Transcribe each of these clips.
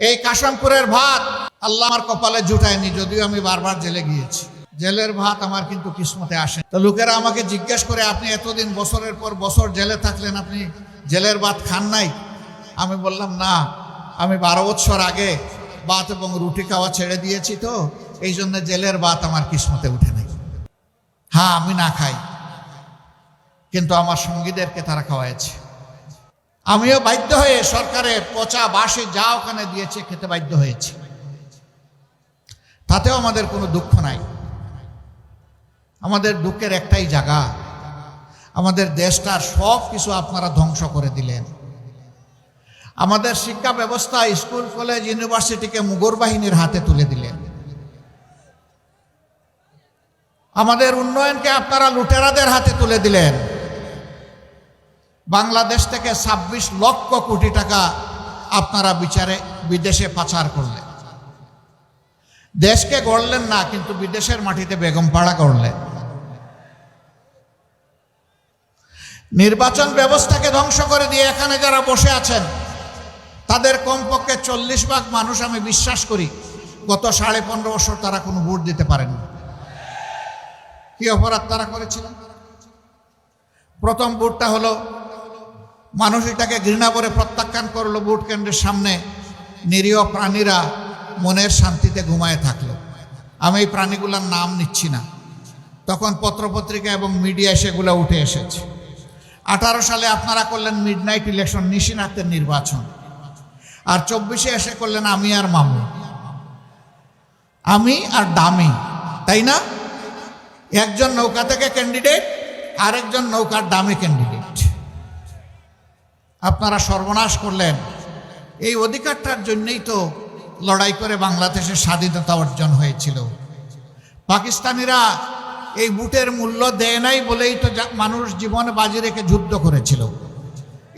এই কাশামপুরের ভাত আল্লাহ আমার কপালে জুটায়নি, যদিও আমি বারবার জেলে গিয়েছি। জেলের ভাত আমার কিন্তু কিসমতে আসে তো লোকেরা আমাকে জিজ্ঞেস করে, আপনি এতদিন বছরের পর বছর জেলে থাকলেন, আপনি জেলের ভাত খান নাই? আমি বললাম, না, আমি বারো বছর আগে ভাত এবং রুটি খাওয়া ছেড়ে দিয়েছি তো, এই জন্য জেলের ভাত আমার কিসমতে উঠে নাই। হ্যাঁ আমি না খাই, কিন্তু আমার সঙ্গীদেরকে তারা খাওয়াইছে। আমিও বাধ্য হয়ে সরকারের পচা বাসে যা ওখানে দিয়েছে খেতে বাধ্য হয়েছি। তাতেও আমাদের কোনো দুঃখ নাই। আমাদের দুঃখের একটাই জায়গা, আমাদের দেশটার সব কিছু আপনারা ধ্বংস করে দিলেন। আমাদের শিক্ষা ব্যবস্থা স্কুল, কলেজ, ইউনিভার্সিটিকে মুগর বাহিনীর হাতে তুলে দিলেন। আমাদের উন্নয়নকে আপনারা লুটেরাদের হাতে তুলে দিলেন। বাংলাদেশ থেকে ২৬ লক্ষ কোটি টাকা আপনারা বিচারে বিদেশে পাচার করলেন। দেশকে গড়লেন না, কিন্তু বিদেশের মাটিতে বেগম পাড়া করলেন নির্বাচন ব্যবস্থাকে ধ্বংস করে দিয়ে এখানে যারা বসে আছেন, তাদের কমপক্ষে চল্লিশ ভাগ মানুষ আমি বিশ্বাস করি, গত সাড়ে পনেরো বছর তারা কোনো ভোট দিতে পারেন কি অপরাধ তারা করেছিলেন প্রথম ভোটটা হলো মানুষ এটাকে ঘৃণা করে প্রত্যাখ্যান করল ভোট কেন্দ্রের সামনে। নিরীহ প্রাণীরা মনের শান্তিতে ঘুমায় থাকল। আমি এই প্রাণীগুলোর নাম নিচ্ছি না। তখন পত্রপত্রিকা এবং মিডিয়ায় সেগুলো উঠে এসেছে। আঠারো সালে আপনারা করলেন মিডনাইট ইলেকশন নিশিনাথের নির্বাচন। আর চব্বিশে এসে করলেন আমি আর মামু আমি আর দামি, তাই না? একজন নৌকা থেকে ক্যান্ডিডেট আরেকজন নৌকার দামি ক্যান্ডিডেট আপনারা সর্বনাশ করলেন। এই অধিকারটার জন্যই তো লড়াই করে বাংলাদেশের স্বাধীনতা অর্জন হয়েছিল। পাকিস্তানিরা এই বুটের মূল্য দেয় নাই বলেই তো মানুষ জীবনে বাজি রেখে যুদ্ধ করেছিল।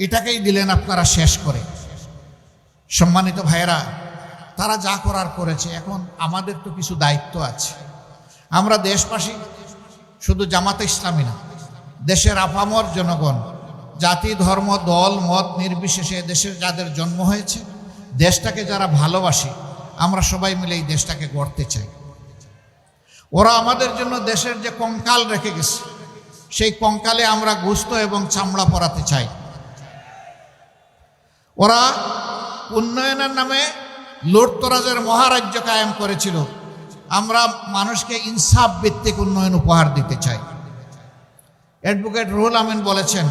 এটাকেই দিলেন আপনারা শেষ করে। সম্মানিত ভাইয়েরা, তারা যা করার করেছে, এখন আমাদের তো কিছু দায়িত্ব আছে। আমরা দেশবাসী, শুধু জামাতে ইসলামী না, দেশের আপামর জনগণ জাতি, ধর্ম, দল, মত নির্বিশেষে দেশের যাদের জন্ম হয়েছে, দেশটাকে যারা ভালোবাসে, আমরা সবাই মিলে এই দেশটাকে গড়তে চাই। ওরা আমাদের জন্য দেশের যে কঙ্কাল রেখে গেছে, সেই কঙ্কালে আমরা গুস্ত এবং চামড়া পরাতে চাই। ওরা উন্নয়নের নামে লুটতরাজের মহারাজ্য কায়েম করেছিল। আমরা মানুষকে ইনসাফ ভিত্তিক উন্নয়ন উপহার দিতে চাই। অ্যাডভোকেট রুহুল আমিন বলেছেন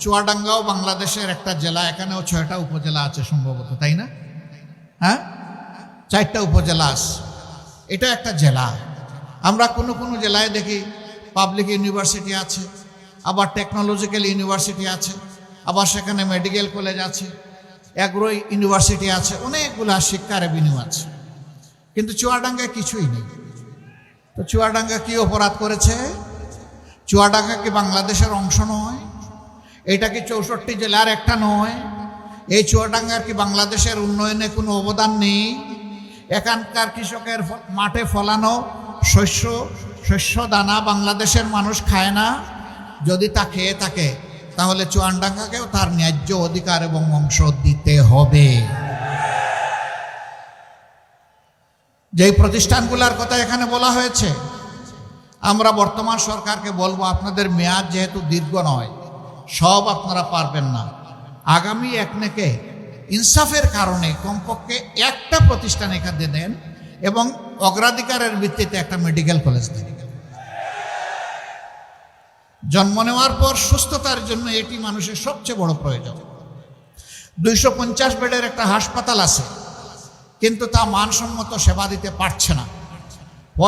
চুয়াডাঙ্গাও বাংলাদেশের একটা জেলা, এখানেও ছয়টা উপজেলা আছে সম্ভবত, তাই না? হ্যাঁ? চারটা উপজেলা আছে। এটা একটা জেলা। আমরা কোনো কোনো জেলায় দেখি পাবলিক ইউনিভার্সিটি আছে, আবার টেকনোলজিক্যাল ইউনিভার্সিটি আছে, আবার সেখানে মেডিকেল কলেজ আছে অ্যাগ্রো ইউনিভার্সিটি আছে, অনেকগুলা শিক্ষার এভিনিউ আছে। কিন্তু চুয়াডাঙ্গায় কিছুই নেই। তো চুয়াডাঙ্গা কি অপরাধ করেছে? চুয়াডাঙ্গা কি বাংলাদেশের অংশ নয়? এটা কি চৌষট্টি জেলার একটা নয়? এই চুয়াডাঙ্গার কি বাংলাদেশের উন্নয়নে কোনো অবদান নেই? এখানকার কৃষকের মাঠে ফলানো শস্য শস্য দানা বাংলাদেশের মানুষ খায় না। যদি তা খেয়ে থাকে, তাহলে চুয়াডাঙ্গাকেও তার ন্যায্য অধিকার এবং অংশ দিতে হবে। যেই প্রতিষ্ঠানগুলোর কথা এখানে বলা হয়েছে, আমরা বর্তমান সরকারকে বলব, আপনাদের মেয়াদ যেহেতু দীর্ঘ নয় সব আপনারা পারবেন না। আগামী একনেকে ইনসাফের কারণে কমপক্ষে একটা প্রতিষ্ঠান এখানে দেন এবং অগ্রাধিকারের ভিত্তিতে একটা মেডিকেল কলেজ দেন। জন্ম নেওয়ার পর সুস্থতার জন্য এটি মানুষের সবচেয়ে বড় প্রয়োজন। দুইশো পঞ্চাশ বেডের একটা হাসপাতাল আছে, কিন্তু তা মানসম্মত সেবা দিতে পারছে না।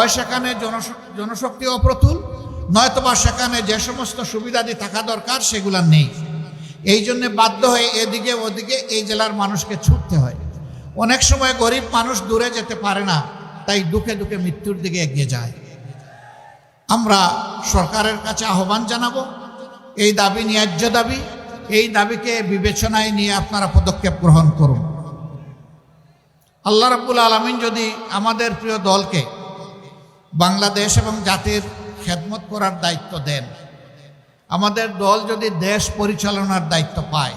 সেখানে জনশ- জনশক্তি অপ্রতুল নয়তোবা সেখানে যে সমস্ত সুবিধাদি থাকা দরকার, সেগুলা নেই। এই জন্যে বাধ্য হয়ে এদিকে ওদিকে এই জেলার মানুষকে ছুটতে হয়। অনেক সময় গরিব মানুষ দূরে যেতে পারে না, তাই দুঃখে দুঃখে মৃত্যুর দিকে এগিয়ে যায়। আমরা সরকারের কাছে আহ্বান জানাব, এই দাবি ন্যায্য দাবি, এই দাবিকে বিবেচনায় নিয়ে আপনারা পদক্ষেপ গ্রহণ করুন। আল্লাহ রাবুল আলমিন যদি আমাদের প্রিয় দলকে বাংলাদেশ এবং জাতির খেদমত করার দায়িত্ব দেন। আমাদের দল যদি দেশ পরিচালনার দায়িত্ব পায়,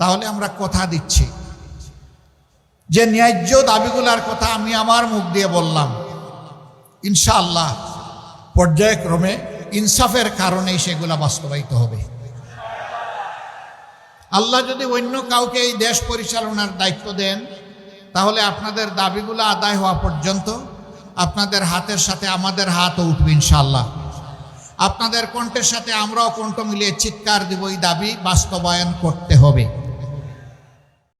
তাহলে আমরা কথা দিচ্ছি। যে ন্যায্য দাবিগুলার কথা আমি আমার মুখ দিয়ে বললাম, ইনশাআল্লাহ পর্যায়ক্রমে ইনসাফের কারণেই সেগুলা বাস্তবায়িত হবে। আল্লাহ যদি অন্য কাউকে এই দেশ পরিচালনার দায়িত্ব দেন, তাহলে আপনাদের দাবিগুলো আদায় হওয়া পর্যন্ত আপনাদের হাতের সাথে আমাদের হাতও উঠবে ইনশাল্লাহ আপনাদের কণ্ঠের সাথে আমরাও কণ্ঠ মিলিয়ে চিৎকার দিব, এই দাবি বাস্তবায়ন করতে হবে।